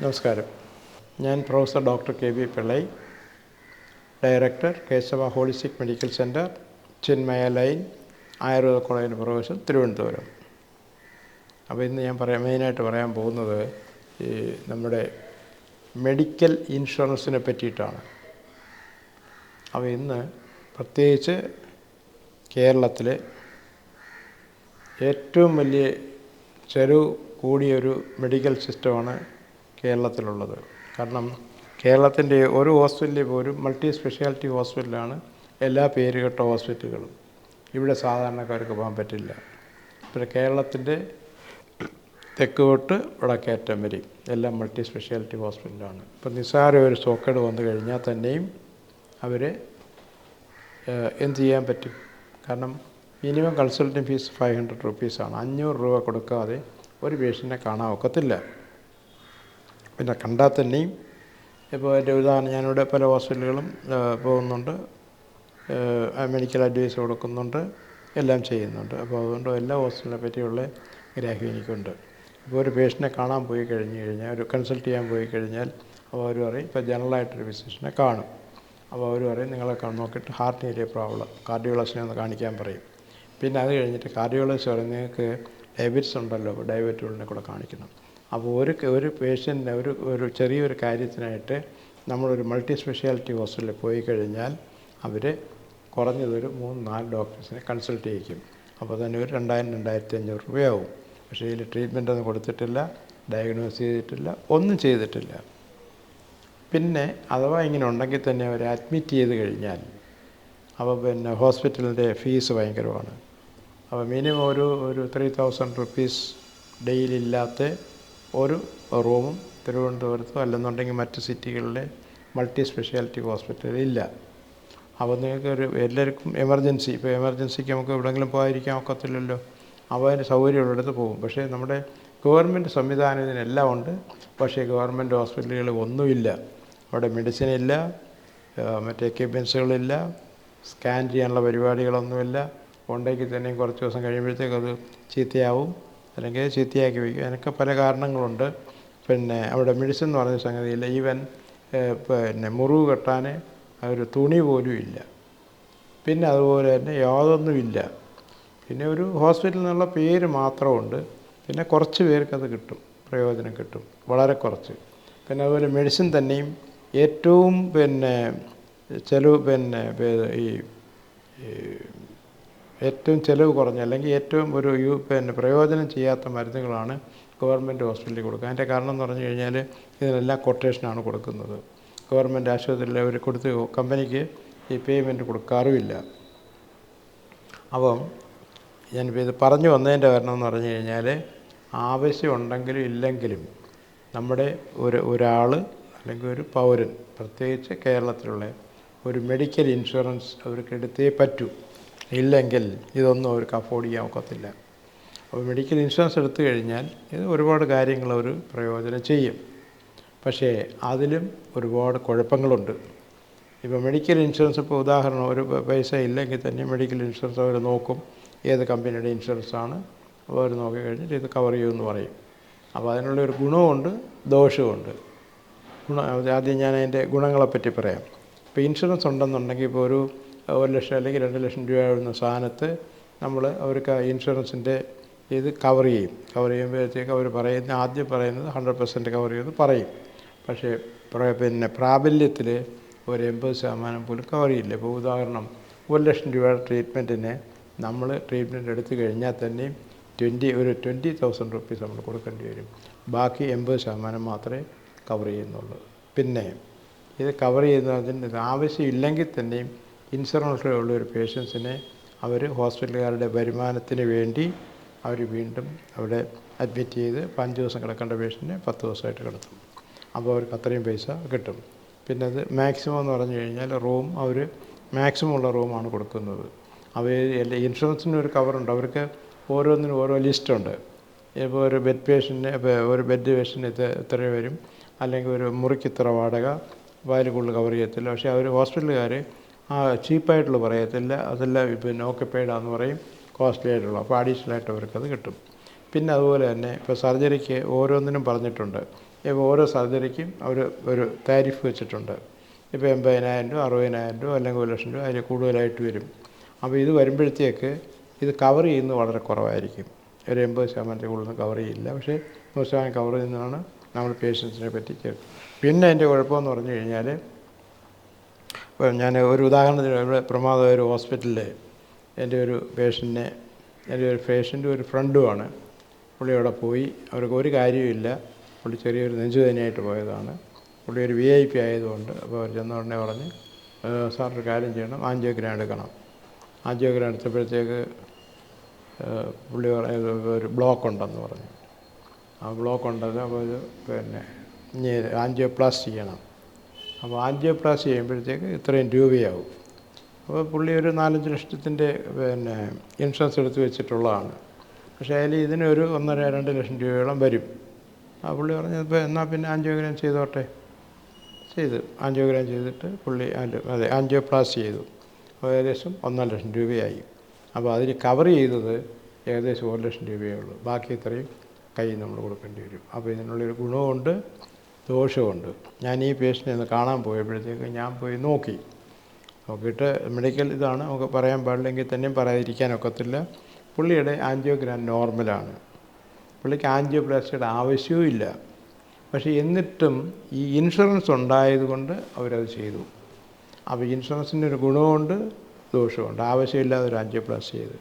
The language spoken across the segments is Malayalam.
നമസ്കാരം. ഞാൻ professor doctor K V Pillai director Keshava holistic medical centre Chinmaya line Ayurveda കോളേജിന് പ്രൊഫസർ തിരുവനന്തപുരം. അപ്പോൾ ഇന്ന് ഞാൻ പറയാൻ മെയിനായിട്ട് പറയാൻ പോകുന്നത് ഈ നമ്മുടെ മെഡിക്കൽ ഇൻഷുറൻസിനെ പറ്റിയിട്ടാണ്. അപ്പോൾ ഇന്ന് പ്രത്യേകിച്ച് കേരളത്തിലെ ഏറ്റവും വലിയ ചെലവ് കൂടിയൊരു മെഡിക്കൽ സിസ്റ്റമാണ് കേരളത്തിലുള്ളത്. കാരണം കേരളത്തിന്റെ ഒരു ഹോസ്പിറ്റലിൽ പോലും മൾട്ടി സ്പെഷ്യാലിറ്റി ഹോസ്പിറ്റലാണ് എല്ലാ പേരുകെട്ട ഹോസ്പിറ്റലുകളും. ഇവിടെ സാധാരണക്കാർക്ക് പോകാൻ പറ്റില്ല. പിന്നെ കേരളത്തിന്റെ തെക്ക് തൊട്ട് വടക്കേറ്റം വരെ എല്ലാം മൾട്ടി സ്പെഷ്യാലിറ്റി ഹോസ്പിറ്റലാണ്. ഇപ്പം നിസ്സാര ഒരു സോക്കേട് വന്നു കഴിഞ്ഞാൽ തന്നെയും അവരെ എന്ത് ചെയ്യാൻ പറ്റും? കാരണം minimum consulting fees five hundred റുപ്പീസാണ്. അഞ്ഞൂറ് രൂപ കൊടുക്കാതെ ഒരു പേഷ്യന്റിനെ കാണാൻ ഒക്കത്തില്ല. പിന്നെ കണ്ടാൽ തന്നെയും ഇപ്പോൾ എന്റെ ഉദാഹരണം ഞാനിവിടെ പല ഹോസ്പിറ്റലുകളും പോകുന്നുണ്ട്. മെഡിക്കൽ അഡ്വൈസ് കൊടുക്കുന്നുണ്ട് എല്ലാം ചെയ്യുന്നുണ്ട്. അപ്പോൾ അതുകൊണ്ട് എല്ലാ ഹോസ്പിറ്റലിനെ പറ്റിയുള്ള ഗ്രാഹ്യം എനിക്കുണ്ട്. ഇപ്പോൾ ഒരു പേഷ്യന്റിനെ കാണാൻ പോയി കഴിഞ്ഞ് കഴിഞ്ഞാൽ ഒരു കൺസൾട്ട് ചെയ്യാൻ പോയി കഴിഞ്ഞാൽ അപ്പോൾ അവർ പറയും ഇപ്പോൾ ജനറലായിട്ടൊരു ഫിസിഷ്യനെ കാണും. അപ്പോൾ അവർ പറയും നിങ്ങളെ നോക്കിയിട്ട് ഹാർട്ടിന് വലിയ പ്രോബ്ലം കാർഡിയോളജിനെ ഒന്ന് കാണിക്കാൻ പറയും. പിന്നെ അത് കഴിഞ്ഞിട്ട് കാർഡിയോളജി പറയും നിങ്ങൾക്ക് ഡയബറ്റിസ് ഉണ്ടല്ലോ ഡയബറ്റിനെ കൂടെ കാണിക്കണം. അപ്പോൾ ഒരു ഒരു പേഷ്യന്റിന് ഒരു ഒരു ചെറിയൊരു കാര്യത്തിനായിട്ട് നമ്മളൊരു മൾട്ടി സ്പെഷ്യാലിറ്റി ഹോസ്പിറ്റലിൽ പോയി കഴിഞ്ഞാൽ അവർ കുറഞ്ഞതൊരു മൂന്ന് നാല് ഡോക്ടേഴ്സിനെ കൺസൾട്ട് ചെയ്യിക്കും. അപ്പോൾ തന്നെ ഒരു രണ്ടായിരം രണ്ടായിരത്തി അഞ്ഞൂറ് രൂപയാവും. പക്ഷേ ഇതിൽ ട്രീറ്റ്മെന്റ് ഒന്നും കൊടുത്തിട്ടില്ല ഡയഗ്നോസ് ചെയ്തിട്ടില്ല ഒന്നും ചെയ്തിട്ടില്ല. പിന്നെ അഥവാ ഇങ്ങനെ ഉണ്ടെങ്കിൽ തന്നെ അവർ അഡ്മിറ്റ് ചെയ്ത് കഴിഞ്ഞാൽ അപ്പോൾ പിന്നെ ഹോസ്പിറ്റലിന്റെ ഫീസ് ഭയങ്കരമാണ്. അപ്പോൾ മിനിമം ഒരു ഒരു ത്രീ തൗസൻഡ് റുപ്പീസ് ഡെയിലി ഇല്ലാത്ത ഒരു റൂമും തിരുവനന്തപുരത്തോ അല്ലെന്നുണ്ടെങ്കിൽ മറ്റ് സിറ്റികളിലെ മൾട്ടി സ്പെഷ്യാലിറ്റി ഹോസ്പിറ്റലിൽ ഇല്ല. അപ്പോൾ നിങ്ങൾക്ക് ഒരു എല്ലാവർക്കും എമർജൻസി ഇപ്പോൾ എമർജൻസിക്ക് നമുക്ക് എവിടെയെങ്കിലും പോകാതിരിക്കാൻ ഒക്കത്തില്ലല്ലോ. അപ്പോൾ അതിന് സൗകര്യമുള്ളിടത്ത് പോകും. പക്ഷേ നമ്മുടെ ഗവൺമെന്റ് സംവിധാനം ഇതിനെല്ലാം ഉണ്ട്. പക്ഷേ ഗവൺമെന്റ് ഹോസ്പിറ്റലുകൾ ഒന്നുമില്ല. അവിടെ മെഡിസിൻ ഇല്ല മറ്റേ എക്യുപ്മെൻസുകളില്ല സ്കാൻ ചെയ്യാനുള്ള പരിപാടികളൊന്നുമില്ല. ഉണ്ടെങ്കിൽ തന്നെയും കുറച്ച് ദിവസം കഴിയുമ്പോഴത്തേക്കത് ചീത്തയാവും. അല്ലെങ്കിൽ ചീത്തയാക്കി വയ്ക്കും അതിനൊക്കെ പല കാരണങ്ങളുണ്ട്. പിന്നെ അവിടെ മെഡിസിൻ എന്ന് പറഞ്ഞ സംഗതിയില്ല ഈവൻ പിന്നെ മുറിവ് കെട്ടാൻ ഒരു തുണി പോലും ഇല്ല. പിന്നെ അതുപോലെ തന്നെ യാതൊന്നുമില്ല പിന്നെ ഒരു ഹോസ്പിറ്റലിൽ നിന്നുള്ള പേര് മാത്രമുണ്ട്. പിന്നെ കുറച്ച് പേർക്ക് അത് കിട്ടും. പ്രയോജനം കിട്ടും. വളരെ കുറച്ച്. പിന്നെ അതുപോലെ മെഡിസിൻ തന്നെയും ഏറ്റവും പിന്നെ ചിലവ് പിന്നെ ഈ ഏറ്റവും ചിലവ് കുറഞ്ഞ അല്ലെങ്കിൽ ഏറ്റവും ഒരു യു പിന്നെ പ്രയോജനം ചെയ്യാത്ത മരുന്നുകളാണ് ഗവൺമെന്റ് ഹോസ്പിറ്റലിൽ കൊടുക്കുക. അതിന്റെ കാരണം എന്ന് പറഞ്ഞു കഴിഞ്ഞാൽ ഇതിനെല്ലാം കൊട്ടേഷനാണ് കൊടുക്കുന്നത്. ഗവൺമെന്റ് ആശുപത്രിയിൽ അവർ കൊടുത്ത് കമ്പനിക്ക് ഈ പേയ്മെന്റ് കൊടുക്കാറുമില്ല അപ്പം ഞാനിപ്പോൾ ഇത് പറഞ്ഞു വന്നതിന്റെ കാരണം എന്ന് പറഞ്ഞു കഴിഞ്ഞാൽ ആവശ്യമുണ്ടെങ്കിലും ഇല്ലെങ്കിലും നമ്മുടെ ഒരു ഒരാൾ അല്ലെങ്കിൽ ഒരു പൗരൻ പ്രത്യേകിച്ച് കേരളത്തിലുള്ള ഒരു മെഡിക്കൽ ഇൻഷുറൻസ് അവർക്ക് എടുത്തേ പറ്റൂ. ഇല്ലെങ്കിൽ ഇതൊന്നും അവർക്ക് അഫോർഡ് ചെയ്യാൻ ഒക്കത്തില്ല. അപ്പോൾ മെഡിക്കൽ ഇൻഷുറൻസ് എടുത്തു കഴിഞ്ഞാൽ ഇത് ഒരുപാട് കാര്യങ്ങൾ അവർ പ്രയോജനം ചെയ്യും. പക്ഷേ അതിലും ഒരുപാട് കുഴപ്പങ്ങളുണ്ട്. ഇപ്പോൾ മെഡിക്കൽ ഇൻഷുറൻസ് ഇപ്പോൾ ഉദാഹരണം ഒരു പൈസ ഇല്ലെങ്കിൽ തന്നെ മെഡിക്കൽ ഇൻഷുറൻസ് അവർ നോക്കും. ഏത് കമ്പനിയുടെ ഇൻഷുറൻസ് ആണ് അവർ നോക്കി കഴിഞ്ഞിട്ട് ഇത് കവർ ചെയ്യുമെന്ന് പറയും. അപ്പോൾ അതിനുള്ള ഒരു ഗുണമുണ്ട് ദോഷവുമുണ്ട്. ഗുണ ആദ്യം ഞാൻ അതിന്റെ ഗുണങ്ങളെപ്പറ്റി പറയാം. ഇപ്പോൾ ഇൻഷുറൻസ് ഉണ്ടെന്നുണ്ടെങ്കിൽ ഇപ്പോൾ ഒരു ഒരു ലക്ഷം അല്ലെങ്കിൽ രണ്ട് ലക്ഷം രൂപ വരുന്ന സാധനത്ത് നമ്മൾ അവർക്ക് ഇൻഷുറൻസിന്റെ ഇത് കവർ ചെയ്യും. കവർ ചെയ്യുമ്പോഴത്തേക്ക് അവർ പറയുന്ന ആദ്യം പറയുന്നത് ഹൺഡ്രഡ് പെർസെന്റ് കവർ ചെയ്യുമെന്ന് പറയും. പക്ഷേ പിന്നെ പ്രാബല്യത്തിൽ ഒരു എൺപത് ശതമാനം പോലും കവർ ചെയ്യില്ല. ഇപ്പോൾ ഉദാഹരണം ഒരു ലക്ഷം രൂപയുടെ ട്രീറ്റ്മെന്റിന് നമ്മൾ ട്രീറ്റ്മെന്റ് എടുത്തു കഴിഞ്ഞാൽ തന്നെയും ട്വന്റി ഒരു ട്വന്റി തൗസൻഡ് റുപ്പീസ് നമ്മൾ കൊടുക്കേണ്ടി വരും. ബാക്കി എൺപത് ശതമാനം മാത്രമേ കവർ ചെയ്യുന്നുള്ളൂ. പിന്നെ ഇത് കവർ ചെയ്യുന്നതിന് ആവശ്യമില്ലെങ്കിൽ തന്നെയും ഇൻഷുറൻസിലുള്ള ഒരു പേഷ്യൻസിനെ അവർ ഹോസ്പിറ്റലുകാരുടെ വരുമാനത്തിന് വേണ്ടി അവർ വീണ്ടും അവിടെ അഡ്മിറ്റ് ചെയ്ത് അഞ്ച് ദിവസം കിടക്കേണ്ട പേഷ്യന്റിനെ പത്ത് ദിവസമായിട്ട് കിടത്തും. അപ്പോൾ അവർക്ക് അത്രയും പൈസ കിട്ടും. പിന്നെ അത് മാക്സിമം എന്ന് പറഞ്ഞു കഴിഞ്ഞാൽ റൂം അവർ മാക്സിമം ഉള്ള റൂമാണ് കൊടുക്കുന്നത്. അവർ ഇൻഷുറൻസിന് ഒരു കവറുണ്ട് അവർക്ക് ഓരോന്നിനും ഓരോ ലിസ്റ്റുണ്ട് ഇപ്പോൾ ഒരു ബെഡ് പേഷ്യന്റിന് ഇപ്പോൾ ഒരു ബെഡ് പേഷ്യന്റ് ഇത് ഇത്ര വരും? അല്ലെങ്കിൽ ഒരു മുറിക്ക് ഇത്ര വാടക അതിൽ കൂടുതൽ കവർ ചെയ്യത്തില്ല. പക്ഷേ അവർ ഹോസ്പിറ്റലുകാർ ചീപ്പായിട്ടുള്ള പറയത്തില്ല. അതെല്ലാം പിന്നെ ഓക്കപ്പൈഡാന്ന് പറയും. കോസ്റ്റ്ലി ആയിട്ടുള്ള അപ്പോൾ അഡീഷണൽ ആയിട്ട് അവർക്കത് കിട്ടും. പിന്നെ അതുപോലെ തന്നെ ഇപ്പോൾ സർജറിക്ക് ഓരോന്നിനും പറഞ്ഞിട്ടുണ്ട്. ഇപ്പോൾ ഓരോ സർജറിക്കും അവർ ഒരു താരിഫ് വെച്ചിട്ടുണ്ട്. ഇപ്പോൾ എൺപതിനായിരം രൂപ അറുപതിനായിരം രൂപ അല്ലെങ്കിൽ ഒരു ലക്ഷം രൂപ അതിൽ കൂടുതലായിട്ട് വരും. അപ്പോൾ ഇത് വരുമ്പോഴത്തേക്ക് ഇത് കവർ ചെയ്യുന്നത് വളരെ കുറവായിരിക്കും. ഒരു എൺപത് ശതമാനത്തിൽ കൂടുതൽ കവർ ചെയ്യില്ല. പക്ഷേ നൂറ് ശതമാനം കവർ ചെയ്യുന്നതാണ് നമ്മൾ പേഷ്യൻസിനെ പറ്റി കേൾക്കുന്നത് പിന്നെ എന്റെ കുഴപ്പമെന്ന് പറഞ്ഞു കഴിഞ്ഞാൽ ഞാൻ ഒരു ഉദാഹരണത്തിന് ഇവിടെ പ്രമാദ ഒരു ഹോസ്പിറ്റലിൽ എന്റെ ഒരു പേഷ്യന്റിനെ എന്റെ ഒരു പേഷ്യന്റ് ഒരു ഫ്രണ്ടുമാണ്. പുള്ളി അവിടെ പോയി. അവർക്ക് ഒരു കാര്യമില്ല പുള്ളി ചെറിയൊരു നെഞ്ചുവേദനയായിട്ട് പോയതാണ്. പുള്ളി ഒരു വി ഐ പി ആയതുകൊണ്ട് അപ്പോൾ അവർ ചെന്ന ഉടനെ പറഞ്ഞ് "ഏഹ് സാർ ഒരു കാര്യം ചെയ്യണം. ആൻജിയോഗ്രാം എടുക്കണം. ആൻജിയോഗ്രാം എടുത്തപ്പോഴത്തേക്ക് പുള്ളി പറഞ്ഞത് ഒരു ബ്ലോക്ക് ഉണ്ടെന്ന് പറഞ്ഞു. ആ ബ്ലോക്ക് ഉണ്ടെന്ന് അപ്പോൾ പിന്നെ ഇനി ആൻജിയോ പ്ലാസ് ചെയ്യണം. അപ്പോൾ ആൻജിയോപ്ലാസ്റ്റ് ചെയ്യുമ്പോഴത്തേക്ക് ഇത്രയും രൂപയാവും. അപ്പോൾ പുള്ളി ഒരു നാലഞ്ച് ലക്ഷത്തിന്റെ പിന്നെ ഇൻഷുറൻസ് എടുത്ത് വെച്ചിട്ടുള്ളതാണ്. പക്ഷേ അതിൽ ഇതിനൊരു ഒന്നര രണ്ട് ലക്ഷം രൂപയോളം വരും. ആ പുള്ളി പറഞ്ഞു ഇപ്പോൾ എന്നാൽ പിന്നെ ആൻജിയോഗ്രാം ചെയ്തോട്ടെ? ചെയ്തു. ആൻജിയോഗ്രാം ചെയ്തിട്ട് പുള്ളി അതെ ആൻജിയോപ്ലാസ്റ്റ് ചെയ്തു. അപ്പോൾ ഏകദേശം ഒന്നര ലക്ഷം രൂപയായി. അപ്പോൾ അതിന് കവർ ചെയ്തത് ഏകദേശം ഒരു ലക്ഷം രൂപയേ ഉള്ളൂ. ബാക്കി ഇത്രയും കയ്യിൽ നമ്മൾ കൊടുക്കേണ്ടി വരും. അപ്പോൾ ഇതിനുള്ളൊരു ഗുണമുണ്ട് ദോഷമുണ്ട്. ഞാൻ ഈ പേഷ്യനെ ഒന്ന് കാണാൻ പോയപ്പോഴത്തേക്ക് ഞാൻ പോയി നോക്കി. നോക്കിയിട്ട് മെഡിക്കൽ ഇതാണ് നമുക്ക് പറയാൻ പാടില്ലെങ്കിൽ തന്നെയും പറയാതിരിക്കാനൊക്കത്തില്ല പുള്ളിയുടെ ആൻജിയോഗ്രാം നോർമലാണ് പുള്ളിക്ക് ആൻജിയോപ്ലാസ്റ്റിയുടെ ആവശ്യവും ഇല്ല. പക്ഷേ എന്നിട്ടും ഈ ഇൻഷുറൻസ് ഉണ്ടായതുകൊണ്ട് അവരത് ചെയ്തു. അപ്പോൾ ഇൻഷുറൻസിന്റെ ഒരു ഗുണമുണ്ട് ദോഷമുണ്ട്. ആവശ്യമില്ലാതെ ഒരു ആൻജിയോപ്ലാസ്റ്റി ചെയ്ത്.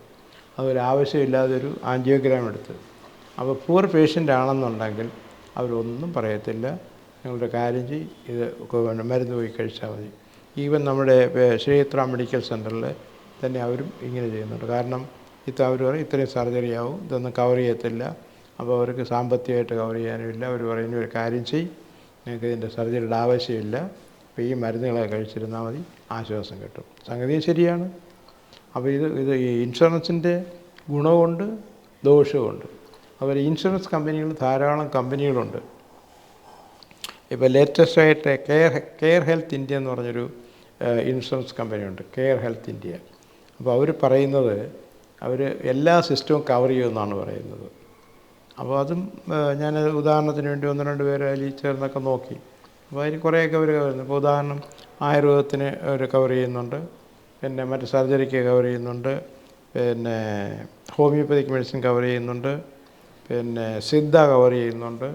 അതൊരു ആവശ്യമില്ലാതെ ഒരു ആൻജിയോഗ്രാം എടുത്ത്. അപ്പോൾ പൂർ പേഷ്യന്റ് ആണെന്നുണ്ടെങ്കിൽ അവരൊന്നും പറയത്തില്ല. നിങ്ങളുടെ കാര്യം ചെയ്യും ഇത് മരുന്ന് പോയി കഴിച്ചാൽ മതി. ഈവൻ നമ്മുടെ ശ്രീത്ര മെഡിക്കൽ സെന്ററിൽ തന്നെ അവരും ഇങ്ങനെ ചെയ്യുന്നുണ്ട്. കാരണം ഇത് അവർ പറയും ഇത്രയും സർജറി ആവും ഇതൊന്നും കവർ ചെയ്യത്തില്ല. അപ്പോൾ അവർക്ക് സാമ്പത്തികമായിട്ട് കവർ ചെയ്യാനുമില്ല അവർ പറയുന്ന ഒരു കാര്യം ചെയ്യും. നിങ്ങൾക്ക് ഇതിന്റെ സർജറിയുടെ ആവശ്യമില്ല. അപ്പോൾ ഈ മരുന്നുകളെ കഴിച്ചിരുന്നാൽ മതി. ആശ്വാസം കിട്ടും. സംഗതി ശരിയാണ്. അപ്പോൾ ഇത് ഇത് ഈ ഇൻഷുറൻസിന്റെ ഗുണമുണ്ട് ദോഷമുണ്ട് അതുപോലെ ഇൻഷുറൻസ് കമ്പനികൾ ധാരാളം കമ്പനികളുണ്ട്. ഇപ്പോൾ ലേറ്റസ്റ്റ് ആയിട്ട് കെയർ കെയർ ഹെൽത്ത് ഇന്ത്യ എന്ന് പറഞ്ഞൊരു ഇൻഷുറൻസ് കമ്പനിയുണ്ട് കെയർ ഹെൽത്ത് ഇന്ത്യ അപ്പോൾ അവർ പറയുന്നത് അവർ എല്ലാ സിസ്റ്റവും കവർ ചെയ്യുമെന്നാണ് പറയുന്നത്. അപ്പോൾ അതും ഞാൻ ഉദാഹരണത്തിന് വേണ്ടി ഒന്ന് രണ്ട് പേര് അതിൽ ചേർന്നൊക്കെ നോക്കി. അപ്പോൾ അതിൽ കുറേയൊക്കെ അവർ കവർ ചെയ്യുന്നു ഇപ്പോൾ ഉദാഹരണം ആയുർവേദത്തിന് അവർ കവർ ചെയ്യുന്നുണ്ട്. പിന്നെ മറ്റ് സർജറിക്ക് കവർ ചെയ്യുന്നുണ്ട്. പിന്നെ ഹോമിയോപ്പതിക് മെഡിസിൻ കവർ ചെയ്യുന്നുണ്ട്. പിന്നെ സിദ്ധ കവർ ചെയ്യുന്നുണ്ട്.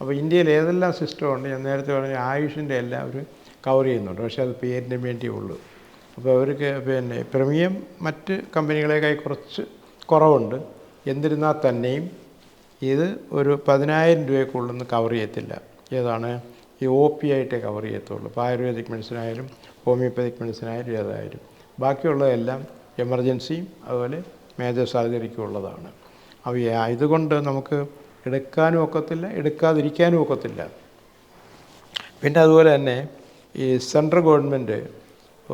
അപ്പോൾ ഇന്ത്യയിൽ ഏതെല്ലാം സിസ്റ്റം ഉണ്ട്? ഞാൻ നേരത്തെ പറഞ്ഞ ആയുഷിന്റെ എല്ലാം അവർ കവർ ചെയ്യുന്നുണ്ട്. പക്ഷേ അത് പേരിന് വേണ്ടിയേ ഉള്ളൂ. അപ്പോൾ അവർക്ക് പിന്നെ പ്രീമിയം മറ്റ് കമ്പനികളേക്കായി കുറച്ച് കുറവുണ്ട്. എന്നിരുന്നാൽ തന്നെയും ഇത് ഒരു പതിനായിരം രൂപയ്ക്കുള്ളൊന്ന് കവർ ചെയ്യത്തില്ല. ഏതാണ്? ഈ ഒ പി ആയിട്ടേ കവർ ചെയ്യത്തുള്ളൂ. ഇപ്പോൾ ആയുർവേദിക് മെഡിസിനായാലും ഹോമിയോപ്പതിക് മെഡിസിനായാലും ഏതായാലും. ബാക്കിയുള്ളതെല്ലാം എമർജൻസിയും അതുപോലെ മേജർ സർജറിക്കും ഉള്ളതാണ്. അപ്പോൾ ഇതുകൊണ്ട് നമുക്ക് എടുക്കാനും ഒക്കത്തില്ല എടുക്കാതിരിക്കാനും ഒക്കത്തില്ല. പിന്നെ അതുപോലെ തന്നെ ഈ സെൻട്രൽ ഗവൺമെന്റ്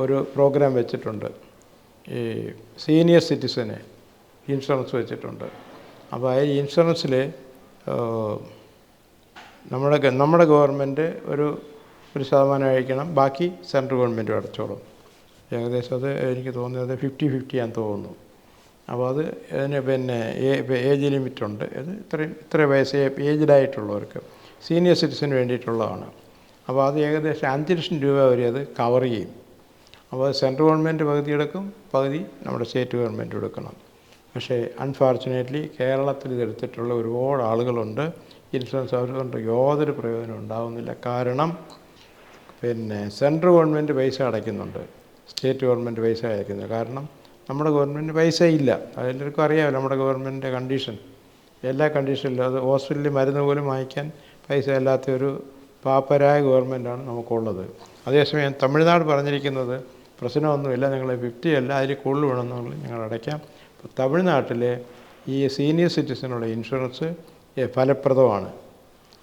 ഒരു പ്രോഗ്രാം വെച്ചിട്ടുണ്ട്. ഈ സീനിയർ സിറ്റിസന് ഇൻഷുറൻസ് വെച്ചിട്ടുണ്ട്. അപ്പോൾ ആ ഇൻഷുറൻസിൽ നമ്മുടെ നമ്മുടെ ഗവൺമെന്റ് ഒരു ഒരു ശതമാനം അയക്കണം ബാക്കി സെൻട്രൽ ഗവൺമെന്റ് അടച്ചോളും. ഏകദേശം അത് എനിക്ക് തോന്നുന്നത് ഫിഫ്റ്റി ഫിഫ്റ്റി ആണെന്ന് തോന്നുന്നു. അപ്പോൾ അത് അതിന് പിന്നെ ഏജ് ലിമിറ്റുണ്ട്. അത് ഇത്രയും ഇത്ര വയസ്സ് ഏജ്ഡായിട്ടുള്ളവർക്ക് സീനിയർ സിറ്റിസന് വേണ്ടിയിട്ടുള്ളതാണ്. അപ്പോൾ അത് ഏകദേശം അഞ്ച് ലക്ഷം രൂപ വരെ അത് കവർ ചെയ്യും. അപ്പോൾ സെൻട്രൽ ഗവൺമെന്റ് പകുതി എടുക്കും പകുതി നമ്മുടെ സ്റ്റേറ്റ് ഗവൺമെന്റ് എടുക്കണം. പക്ഷേ അൺഫോർച്ചുനേറ്റ്ലി കേരളത്തിൽ ഇതെടുത്തിട്ടുള്ള ഒരുപാട് ആളുകളുണ്ട്. ഇൻഷുറൻസ് അവർക്ക് യാതൊരു പ്രയോജനം ഉണ്ടാകുന്നില്ല കാരണം പിന്നെ സെൻട്രൽ ഗവൺമെന്റ് പൈസ അടയ്ക്കുന്നുണ്ട്. സ്റ്റേറ്റ് ഗവൺമെന്റ് പൈസ അടയ്ക്കുന്നുണ്ട് കാരണം നമ്മുടെ ഗവൺമെന്റ് പൈസ ഇല്ല അതെല്ലാവർക്കും അറിയാമല്ലോ നമ്മുടെ ഗവൺമെന്റിന്റെ കണ്ടീഷൻ. എല്ലാ കണ്ടീഷനിലും അത് ഹോസ്പിറ്റലിൽ മരുന്ന് പോലും വാങ്ങിക്കാൻ പൈസ ഇല്ലാത്ത ഒരു പാപ്പരായ ഗവൺമെന്റാണ് നമുക്കുള്ളത്. അതേസമയം തമിഴ്നാട് പറഞ്ഞിരിക്കുന്നത് പ്രശ്നമൊന്നുമില്ല നിങ്ങൾ ഫിഫ്റ്റി അല്ല അതിൽ കൂടുതൽ വേണമെന്നുള്ളത് ഞങ്ങൾ അടയ്ക്കാം. തമിഴ്നാട്ടിലെ ഈ സീനിയർ സിറ്റിസനുള്ള ഇൻഷുറൻസ് ഫലപ്രദമാണ്.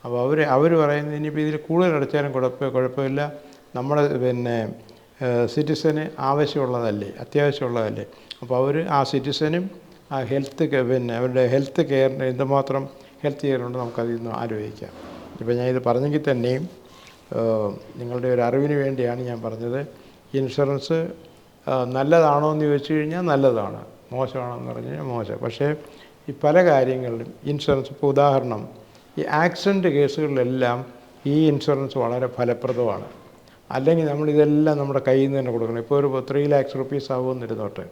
അപ്പോൾ അവർ അവർ പറയുന്നത് ഇനിയിപ്പോൾ ഇതിൽ കൂടുതൽ അടച്ചാലും കുഴപ്പം കുഴപ്പമില്ല. നമ്മുടെ പിന്നെ സിറ്റിസന് ആവശ്യമുള്ളതല്ലേ അത്യാവശ്യമുള്ളതല്ലേ? അപ്പോൾ അവർ ആ സിറ്റിസനും ആ ഹെൽത്ത് പിന്നെ അവരുടെ ഹെൽത്ത് കെയറിന് എന്തുമാത്രം ഹെൽത്ത് കെയർ ഉണ്ട് നമുക്കതിൽ നിന്ന് ആലോചിക്കാം. ഇപ്പോൾ ഞാൻ ഇത് പറഞ്ഞെങ്കിൽ തന്നെയും നിങ്ങളുടെ ഒരു അറിവിന് വേണ്ടിയാണ് ഞാൻ പറഞ്ഞത്. ഇൻഷുറൻസ് നല്ലതാണോ എന്ന് ചോദിച്ചു കഴിഞ്ഞാൽ നല്ലതാണ്. മോശമാണോ എന്ന് പറഞ്ഞു കഴിഞ്ഞാൽ മോശം. പക്ഷേ ഈ പല കാര്യങ്ങളിലും ഇൻഷുറൻസ് ഇപ്പോൾ ഉദാഹരണം ഈ ആക്സിഡന്റ് കേസുകളിലെല്ലാം ഈ ഇൻഷുറൻസ് വളരെ ഫലപ്രദമാണ്. അല്ലെങ്കിൽ നമ്മൾ ഇതെല്ലാം നമ്മുടെ കയ്യിൽ നിന്ന് തന്നെ കൊടുക്കണം. ഇപ്പോൾ ഒരു ത്രീ ലാക്സ് റുപ്പീസ് ആവുമെന്നിരുന്നോട്ടെ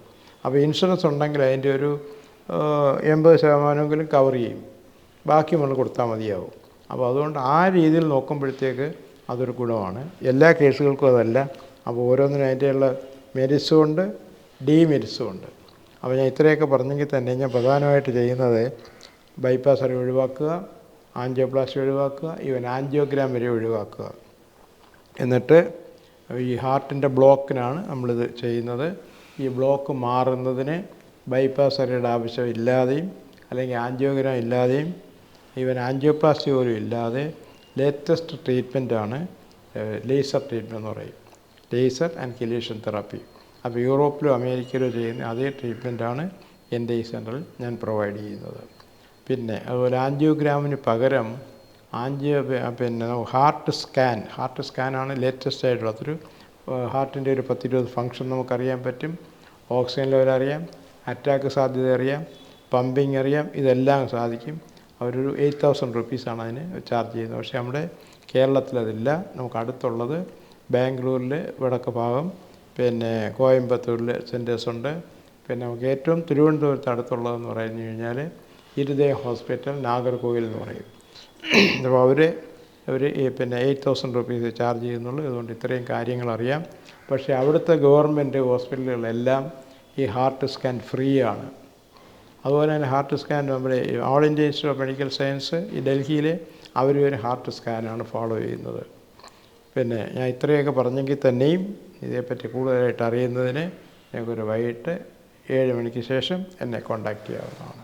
അപ്പോൾ ഇൻഷുറൻസ് ഉണ്ടെങ്കിൽ അതിന്റെ ഒരു എൺപത് ശതമാനമെങ്കിലും കവർ ചെയ്യും. ബാക്കി നമ്മൾ കൊടുത്താൽ മതിയാവും. അപ്പോൾ അതുകൊണ്ട് ആ രീതിയിൽ നോക്കുമ്പോഴത്തേക്ക് അതൊരു ഗുണമാണ്. എല്ലാ കേസുകൾക്കും അതല്ല. അപ്പോൾ ഓരോന്നിനും അതിന്റെയുള്ള മെരിസും ഉണ്ട് ഡിമെരിറ്റ്സും ഉണ്ട്. അപ്പോൾ ഞാൻ ഇത്രയൊക്കെ പറഞ്ഞെങ്കിൽ തന്നെ ഞാൻ പ്രധാനമായിട്ട് ചെയ്യുന്നത് ബൈപ്പാസ് വരെ ഒഴിവാക്കുക ആൻജിയോപ്ലാസ്റ്റി ഒഴിവാക്കുക ഈവൻ ആൻജിയോഗ്രാം വരെ ഒഴിവാക്കുക. എന്നിട്ട് ഈ ഹാർട്ടിന്റെ ബ്ലോക്കിനാണ് നമ്മളിത് ചെയ്യുന്നത്. ഈ ബ്ലോക്ക് മാറുന്നതിന് ബൈപ്പാസ് സർജറിയുടെ ആവശ്യം ഇല്ലാതെയും അല്ലെങ്കിൽ ആൻജിയോഗ്രാം ഇല്ലാതെയും ഈവൻ ആൻജിയോപ്ലാസ്റ്റി പോലും ഇല്ലാതെ ലേറ്റസ്റ്റ് ട്രീറ്റ്മെന്റാണ് ലേസർ ട്രീറ്റ്മെന്റ് എന്ന് പറയും. ലേസർ ആൻഡ് കിലേഷൻ തെറാപ്പി അപ്പോൾ യൂറോപ്പിലും അമേരിക്കയിലും ചെയ്യുന്ന അതേ ട്രീറ്റ്മെന്റാണ് എന്റെ ഈ സെന്ററിൽ ഞാൻ പ്രൊവൈഡ് ചെയ്യുന്നത്. പിന്നെ അതുപോലെ ആൻജിയോഗ്രാമിന് പകരം ആൻജിയോ പിന്നെ ഹാർട്ട് സ്കാൻ. ഹാർട്ട് സ്കാനാണ് ലേറ്റസ്റ്റ് ആയിട്ടുള്ള അതൊരു ഹാർട്ടിന്റെ ഒരു പത്തിരുപത് ഫങ്ഷൻ നമുക്കറിയാൻ പറ്റും. ഓക്സിജൻ ലെവൽ അറിയാം. അറ്റാക്ക് സാധ്യത അറിയാം. പമ്പിങ് അറിയാം. ഇതെല്ലാം സാധിക്കും. അവരൊരു എയ്റ്റ് തൗസൻഡ് റുപ്പീസാണ് അതിന് ചാർജ് ചെയ്യുന്നത്. പക്ഷേ നമ്മുടെ കേരളത്തിൽ അതില്ല. നമുക്ക് അടുത്തുള്ളത് ബാംഗ്ലൂരിൽ വടക്ക് ഭാഗം പിന്നെ കോയമ്പത്തൂരിൽ സെന്റേഴ്സ് ഉണ്ട്. പിന്നെ നമുക്ക് ഏറ്റവും തിരുവനന്തപുരത്ത് അടുത്തുള്ളതെന്ന് പറഞ്ഞു കഴിഞ്ഞാൽ ഇരുദയ ഹോസ്പിറ്റൽ നാഗർകോവിൽ എന്ന് പറയും. അപ്പോൾ അവർ അവർ പിന്നെ എയ്റ്റ് തൗസൻഡ് റുപ്പീസ് ചാർജ് ചെയ്യുന്നുള്ളൂ. അതുകൊണ്ട് ഇത്രയും കാര്യങ്ങൾ അറിയാം പക്ഷേ അവിടുത്തെ ഗവൺമെന്റ് ഹോസ്പിറ്റലുകളെല്ലാം ഈ ഹാർട്ട് സ്കാൻ ഫ്രീ ആണ് അതുപോലെ തന്നെ ഹാർട്ട് സ്കാൻ നമ്മുടെ all India institute of medical science ഈ ഡൽഹിയിലെ അവർ ഒരു ഹാർട്ട് സ്കാനാണ് ഫോളോ ചെയ്യുന്നത്. പിന്നെ ഞാൻ ഇത്രയൊക്കെ പറഞ്ഞെങ്കിൽ തന്നെയും ഇതേപ്പറ്റി കൂടുതലായിട്ട് അറിയുന്നതിന് ഞങ്ങൾക്കൊരു വൈകിട്ട് ഏഴ് മണിക്ക് ശേഷം എന്നെ കോണ്ടാക്റ്റ് ചെയ്യാവുന്നതാണ്.